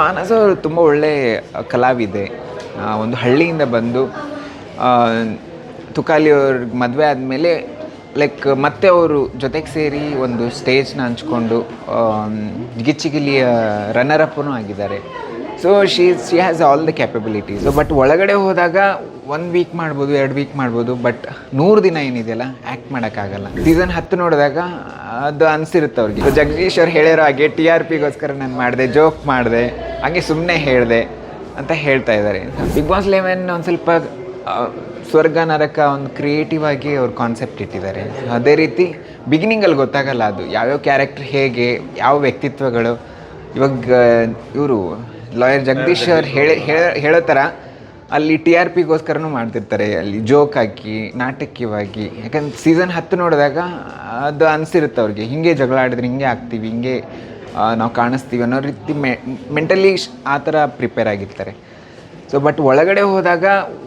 ಮಾನಸ ಅವರು ತುಂಬ ಒಳ್ಳೆ ಕಲಾವಿದೆ. ಒಂದು ಹಳ್ಳಿಯಿಂದ ಬಂದು ತುಕಾಲಿ ಅವ್ರಿಗೆ ಮದುವೆ ಆದಮೇಲೆ ಲೈಕ್ ಮತ್ತೆ ಅವರು ಜೊತೆಗೆ ಸೇರಿ ಒಂದು ಸ್ಟೇಜ್ನ ಹಂಚ್ಕೊಂಡು ಗಿಚ್ಚಿಗಿಲಿಯ ರನ್ನರ್ ಅಪ್ಪನೂ ಆಗಿದ್ದಾರೆ. So she she has all the capabilities but ಒಳಗಡೆ ಹೋದಾಗ ಒನ್ ವೀಕ್ ಮಾಡ್ಬೋದು, ಎರಡು ವೀಕ್ ಮಾಡ್ಬೋದು ಬಟ್ ನೂರು ದಿನ ಏನಿದೆಯಲ್ಲ ಆ್ಯಕ್ಟ್ ಮಾಡೋಕ್ಕಾಗಲ್ಲ. ಸೀಸನ್ ಹತ್ತು ನೋಡಿದಾಗ ಅದು ಅನಿಸಿರುತ್ತೆ ಅವ್ರಿಗೆ. ಸೊ ಜಗದೀಶ್ ಅವ್ರು ಹೇಳಿರೋ ಹಾಗೆ ಟಿ ಆರ್ ಪಿಗೋಸ್ಕರ ನಾನು ಮಾಡಿದೆ ಜೋಕ್ ಮಾಡಿದೆ, ಹಾಗೆ ಸುಮ್ಮನೆ ಹೇಳಿದೆ ಅಂತ ಹೇಳ್ತಾ ಇದ್ದಾರೆ. ಬಿಗ್ ಬಾಸ್ ಲೆವೆನ್ ಒಂದು ಸ್ವಲ್ಪ ಸ್ವರ್ಗ, ನರಕ ಒಂದು ಕ್ರಿಯೇಟಿವ್ ಆಗಿ ಅವ್ರು ಕಾನ್ಸೆಪ್ಟ್ ಇಟ್ಟಿದ್ದಾರೆ. ಅದೇ ರೀತಿ ಬಿಗಿನಿಂಗಲ್ಲಿ ಗೊತ್ತಾಗಲ್ಲ ಅದು. ಯಾವ್ಯಾವ ಕ್ಯಾರೆಕ್ಟರ್ ಹೇಗೆ, ಯಾವ ವ್ಯಕ್ತಿತ್ವಗಳು, ಇವಾಗ, ಇವರು ಲಾಯರ್ ಜಗದೀಶ್ ಅವ್ರು ಹೇಳಿ ಹೇಳ- ಥರ ಅಲ್ಲಿ ಟಿ ಆರ್ ಪಿಗೋಸ್ಕರನೂ ಮಾಡ್ತಿರ್ತಾರೆ ಅಲ್ಲಿ ಜೋಕ್ ಹಾಕಿ ನಾಟಕೀಯವಾಗಿ. ಯಾಕಂದ್ರೆ ಸೀಸನ್ ಹತ್ತು ನೋಡಿದಾಗ ಅದು ಅನಿಸಿರುತ್ತೆ ಅವ್ರಿಗೆ. ಹಿಂಗೆ ಜಗಳ ಆಡಿದ್ರೆ ಹಿಂಗೆ ಆಗ್ತೀವಿ ಹಿಂಗೆ ನಾವು ಕಾಣಿಸ್ತೀವಿ ಅನ್ನೋ ರೀತಿ ಮೆ ಮೆಂಟಲಿ ಆ ಥರ ಪ್ರಿಪೇರ್ ಆಗಿರ್ತಾರೆ. ಸೊ ಬಟ್ ಒಳಗಡೆ ಹೋದಾಗ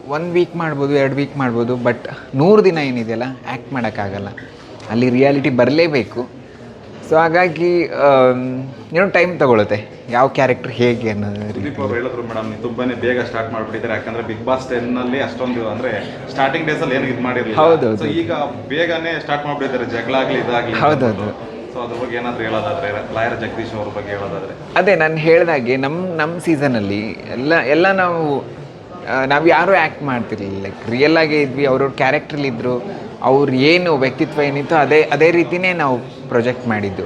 ಒಂದು ವೀಕ್ ಮಾಡ್ಬೋದು ಎರಡು ವೀಕ್ ಮಾಡ್ಬೋದು ಬಟ್ ನೂರು ದಿನ ಏನಿದೆಯಲ್ಲ ಆ್ಯಕ್ಟ್ ಮಾಡೋಕ್ಕಾಗಲ್ಲ. ಅಲ್ಲಿ ರಿಯಾಲಿಟಿ ಬರಲೇಬೇಕು. ಸೊ ಹಾಗಾಗಿ ಏನೋ ಟೈಮ್ ತಗೊಳುತ್ತೆ. ಯಾವ ಕ್ಯಾರೆಕ್ಟರ್ ಹೇಗೆ ಅನ್ನೋದು ಸುದೀಪ್ ಅವರು ಹೇಳಿದ್ರು ಮೇಡಮ್ ನೀವು ತುಂಬಾನೇ ಬೇಗ ಸ್ಟಾರ್ಟ್ ಮಾಡ್ಬಿಟ್ಟಿದ್ದಾರೆ. ಯಾಕಂದ್ರೆ ಬಿಗ್ ಬಾಸ್ ಟೆನ್ನಲ್ಲಿ ಅಷ್ಟೊಂದು ಅಂದ್ರೆ ಸ್ಟಾರ್ಟಿಂಗ್ ಡೇಸ್ ಅಲ್ಲಿ ಏನು ಇದು ಮಾಡಿರಲಿಲ್ಲ. ಹೌದೌದು. ಸೊ ಈಗ ಬೇಗನೆ ಸ್ಟಾರ್ಟ್ ಮಾಡ್ಬಿಟ್ಟಿದ್ದಾರೆ. ಜಗಳ ಆಗ್ಲಿ ಇದಾಗ್ಲಿ ಹೌದೌದು. ಸೊ ಅದ್ರ ಬಗ್ಗೆ ಏನಾದ್ರು ಹೇಳೋದಾದ್ರೆ ಲಾಯರ್ ಜಗದೀಶ್ ಅವ್ರ ಬಗ್ಗೆ ಹೇಳೋದಾದ್ರೆ. ಅದೇ ನಾನು ಹೇಳ್ದಾಗೆ ನಮ್ಮ ನಮ್ಮ ಸೀಸನಲ್ಲಿ ಎಲ್ಲ ಎಲ್ಲ ನಾವು ಆ, ನಾವು ಯಾರೂ ಆ್ಯಕ್ಟ್ ಮಾಡ್ತಿರ್ಲಿಲ್ಲ. ಲೈಕ್ ರಿಯಲ್ ಆಗೇ ಇದ್ವಿ ಅವ್ರವ್ರ ಕ್ಯಾರೆಕ್ಟ್ರಲ್ಲಿದ್ದರು ಅವ್ರು ಏನು ವ್ಯಕ್ತಿತ್ವ ಏನಿತ್ತು ಅದೇ ಅದೇ ರೀತಿನೇ ನಾವು ಪ್ರೊಜೆಕ್ಟ್ ಮಾಡಿದ್ದು.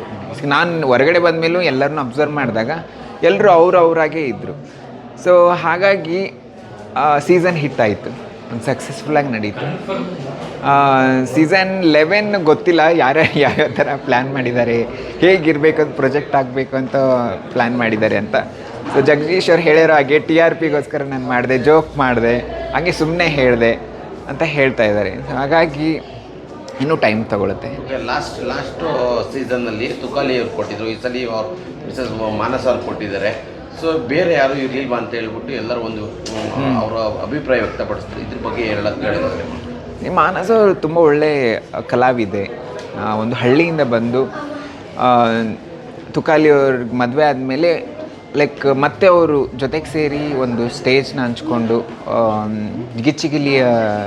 ನಾನು ಹೊರಗಡೆ ಬಂದ ಮೇಲೂ ಎಲ್ಲರನ್ನು ಅಬ್ಸರ್ವ್ ಮಾಡಿದಾಗ ಎಲ್ಲರೂ ಅವ್ರು ಅವರಾಗೆ ಇದ್ದರು ಸೊ ಹಾಗಾಗಿ ಸೀಸನ್ ಹಿಟ್ ಆಯಿತು. ಒಂದು ಸಕ್ಸಸ್ಫುಲ್ಲಾಗಿ ನಡೀತು. ಸೀಸನ್ ಲೆವೆನ್ ಗೊತ್ತಿಲ್ಲ ಯಾರ, ಯಾವ್ಯಾವ ಥರ ಪ್ಲ್ಯಾನ್ ಮಾಡಿದ್ದಾರೆ, ಹೇಗಿರಬೇಕು ಅಂತ ಪ್ರೊಜೆಕ್ಟ್ ಆಗಬೇಕು ಅಂತ ಪ್ಲ್ಯಾನ್ ಮಾಡಿದ್ದಾರೆ ಅಂತ. ಸೊ ಜಗದೀಶ್ ಅವ್ರು ಹೇಳಿರೋ ಹಾಗೆ ಟಿ ಆರ್ ಪಿಗೋಸ್ಕರ ನಾನು ಮಾಡಿದೆ ಜೋಕ್ ಮಾಡಿದೆ, ಹಾಗೆ ಸುಮ್ಮನೆ ಹೇಳಿದೆ. ಅಂತ ಹೇಳ್ತಾ ಇದ್ದಾರೆ. ಹಾಗಾಗಿ ಇನ್ನೂ ಟೈಮ್ ತಗೊಳುತ್ತೆ. ಲಾಸ್ಟ್ ಲಾಸ್ಟ್ ಸೀಸನ್ನಲ್ಲಿ ತುಕಾಲಿ ಅವ್ರು ಕೊಟ್ಟಿದ್ರು. ಈ ಸಲ ಅವ್ರು ಮಿಸಸ್ ಮಾನಸ ಅವ್ರು ಕೊಟ್ಟಿದ್ದಾರೆ. ಸೊ ಬೇರೆ ಯಾರು ಇರಲಿಲ್ವಾ ಅಂತ ಹೇಳ್ಬಿಟ್ಟು ಎಲ್ಲರೂ ಒಂದು ಅವರ ಅಭಿಪ್ರಾಯ ವ್ಯಕ್ತಪಡಿಸ್ತಾರೆ. ಇದ್ರ ಬಗ್ಗೆ ಹೇಳಿದ್ದಾರೆ ನಿಮ್ಮ ಮಾನಸ ಅವರು ತುಂಬ ಒಳ್ಳೆ ಕಲಾವಿದೆ. ಒಂದು ಹಳ್ಳಿಯಿಂದ ಬಂದು ತುಕಾಲಿ ಅವ್ರಿಗೆ ಮದುವೆ ಆದಮೇಲೆ ಲೈಕ್ ಮತ್ತೆ ಅವರು ಜೊತೆಗೆ ಸೇರಿ ಒಂದು ಸ್ಟೇಜ್ನ ಹಂಚ್ಕೊಂಡು ಗಿಚ್ಚಿಗಿಲಿಯ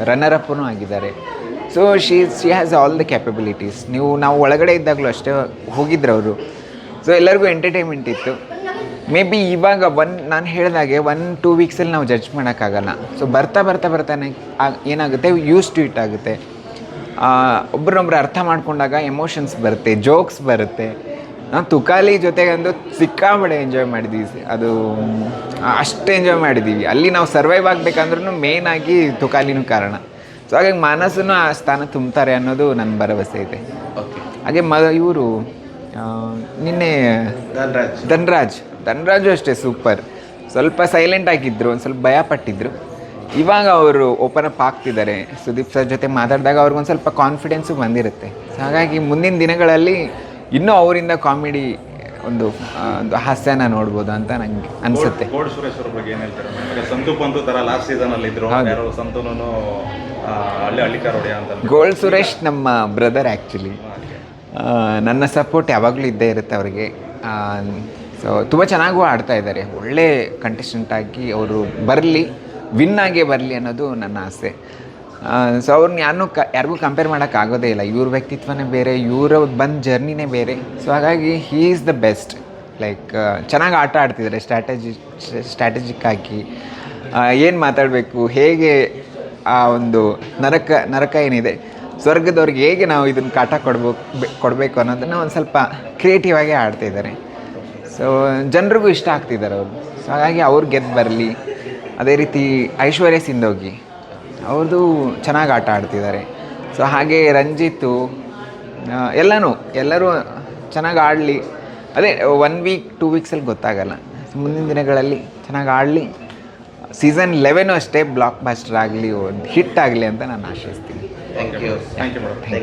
ರನ್ನರ್ ಅಪ್ಪನೂ ಆಗಿದ್ದಾರೆ so she she has all the capabilities ನೀವು, ನಾವು ಒಳಗಡೆ ಇದ್ದಾಗಲೂ ಅಷ್ಟೇ ಹೋಗಿದ್ರು ಅವರು. ಸೊ ಎಲ್ಲರಿಗೂ ಎಂಟರ್ಟೈನ್ಮೆಂಟ್ ಇತ್ತು. ಮೇ ಬಿ ಇವಾಗ ಒನ್ ನಾನು ಹೇಳಿದಾಗೆ ಒನ್ ಟೂ ವೀಕ್ಸಲ್ಲಿ ನಾವು ಜಡ್ಜ್ ಮಾಡೋಕ್ಕಾಗಲ್ಲ. ಸೊ ಬರ್ತಾ ಬರ್ತಾ, ಬರ್ತಾನೆ ಏನಾಗುತ್ತೆ? ಯೂಸ್ ಟು ಇಟ್ ಆಗುತ್ತೆ. ಒಬ್ರನ್ನೊಬ್ರು ಅರ್ಥ ಮಾಡ್ಕೊಂಡಾಗ ಎಮೋಷನ್ಸ್ ಬರುತ್ತೆ ಜೋಕ್ಸ್ ಬರುತ್ತೆ. ನಾವು ತುಕಾಲಿ ಜೊತೆಗಂದು ಸಿಕ್ಕಾಬಡೆ ಎಂಜಾಯ್ ಮಾಡಿದ್ದೀವಿ ಅದು ಅಷ್ಟು ಎಂಜಾಯ್ ಮಾಡಿದ್ದೀವಿ. ಅಲ್ಲಿ ನಾವು ಸರ್ವೈವ್ ಆಗಬೇಕಂದ್ರೂ ಮೇನ್ ಆಗಿ ತುಕಾಲಿನೂ ಕಾರಣ. ಸೊ ಹಾಗಾಗಿ ಮಾನಸನು ಆ ಸ್ಥಾನ ತುಂಬ್ತಾರೆ ಅನ್ನೋದು ನನ್ನ ಭರವಸೆ ಇದೆ. ಓಕೆ ಹಾಗೆ ಮ ಇವರು ನಿನ್ನೆ ಧನ್ರಾಜ್. ಧನ್ರಾಜ್. ಧನ್ರಾಜು ಅಷ್ಟೇ ಸೂಪರ್ ಸ್ವಲ್ಪ ಸೈಲೆಂಟ್ ಆಗಿದ್ದರು ಒಂದು ಸ್ವಲ್ಪ ಭಯ ಪಟ್ಟಿದ್ರು. ಇವಾಗ ಅವರು ಓಪನ್ ಅಪ್ ಆಗ್ತಿದ್ದಾರೆ. ಸುದೀಪ್ ಸರ್ ಜೊತೆ ಮಾತಾಡಿದಾಗ ಅವ್ರಿಗೊಂದು ಸ್ವಲ್ಪ ಕಾನ್ಫಿಡೆನ್ಸು ಬಂದಿರುತ್ತೆ. ಹಾಗಾಗಿ ಮುಂದಿನ ದಿನಗಳಲ್ಲಿ ಇನ್ನೂ ಅವರಿಂದ ಕಾಮಿಡಿ ಒಂದು ಒಂದು ಹಾಸ್ಯನ ನೋಡ್ಬೋದು ಅಂತ ನಂಗೆ ಅನ್ಸುತ್ತೆ. ಗೋಲ್ ಸುರೇಶ್ ಅವ್ರ ಬಗ್ಗೆ ಏನು ಹೇಳ್ತಾರೆ? ಸಂತು ಪಂತು ತರ ಲಾಸ್ಟ್ ಸೀಸನ್ ಅಲ್ಲಿ ಇದ್ರು. ಯಾರೋ ಸಂತುನು ಹಳ್ಳಿ ಅಂತ ಗೋಲ್ಡ್ ಸುರೇಶ್ ನಮ್ಮ ಬ್ರದರ್ ಆ್ಯಕ್ಚುಲಿ ನನ್ನ ಸಪೋರ್ಟ್ ಯಾವಾಗಲೂ ಇದ್ದೇ ಇರುತ್ತೆ ಅವರಿಗೆ. ಸೊ ತುಂಬ ಚೆನ್ನಾಗೂ ಆಡ್ತಾ ಇದ್ದಾರೆ. ಒಳ್ಳೆ ಕಂಟೆಸ್ಟೆಂಟ್ ಆಗಿ ಅವರು ಬರಲಿ ವಿನ್ ಆಗೇ ಬರಲಿ ಅನ್ನೋದು ನನ್ನ ಆಸೆ. ಸೊ ಅವ್ರನ್ನ ಯಾರನ್ನೂ ಕ, ಯಾರಿಗೂ ಕಂಪೇರ್ ಮಾಡೋಕ್ಕಾಗೋದೇ ಇಲ್ಲ. ಇವ್ರ ವ್ಯಕ್ತಿತ್ವನೇ ಬೇರೆ, ಇವರ ಬಂದ ಜರ್ನಿನೇ ಬೇರೆ. ಸೊ ಹಾಗಾಗಿ he is the best like ಚೆನ್ನಾಗಿ ಆಟ ಆಡ್ತಿದ್ದಾರೆ ಸ್ಟ್ರಾಟಜಿ ಸ್ಟ್ರಾಟಜಿಕ್ ಹಾಕಿ ಏನು ಮಾತಾಡಬೇಕು? ಹೇಗೆ ಆ ಒಂದು ನರಕ ನರಕ ಏನಿದೆ? ಸ್ವರ್ಗದವ್ರಿಗೆ ಹೇಗೆ ನಾವು ಇದನ್ನು ಕಾಟ ಕೊಡ್ಬೇಕು ಕೊಡಬೇಕು ಅನ್ನೋದನ್ನು ಒಂದು ಸ್ವಲ್ಪ ಕ್ರಿಯೇಟಿವ್ ಆಗಿ ಆಡ್ತಿದ್ದಾರೆ ಸೊ ಜನರಿಗೂ ಇಷ್ಟ ಆಗ್ತಿದ್ದಾರೆ ಅವರು. ಸೊ ಹಾಗಾಗಿ ಅವ್ರು ಗೆದ್ದು ಬರಲಿ. ಅದೇ ರೀತಿ ಐಶ್ವರ್ಯ ಸಿಂಧೋಗಿ. ಅವ್ರದ್ದು ಚೆನ್ನಾಗಿ ಆಟ ಆಡ್ತಿದ್ದಾರೆ. ಸೊ ಹಾಗೆ ರಂಜಿತ್ತು ಎಲ್ಲನೂ ಎಲ್ಲರೂ ಚೆನ್ನಾಗಿ ಆಡಲಿ. ಅದೇ ಒನ್ ವೀಕ್ ಟೂ ವೀಕ್ಸಲ್ಲಿ ಗೊತ್ತಾಗಲ್ಲ. ಮುಂದಿನ ದಿನಗಳಲ್ಲಿ ಚೆನ್ನಾಗಿ ಆಡಲಿ. ಸೀಸನ್ ಲೆವೆನು ಅಷ್ಟೇ ಬ್ಲಾಕ್ ಬಾಸ್ಟರ್ ಆಗಲಿ ಒಂದು ಹಿಟ್ ಆಗಲಿ ಅಂತ ನಾನು ಆಶಿಸ್ತೀನಿ. Thank you thank you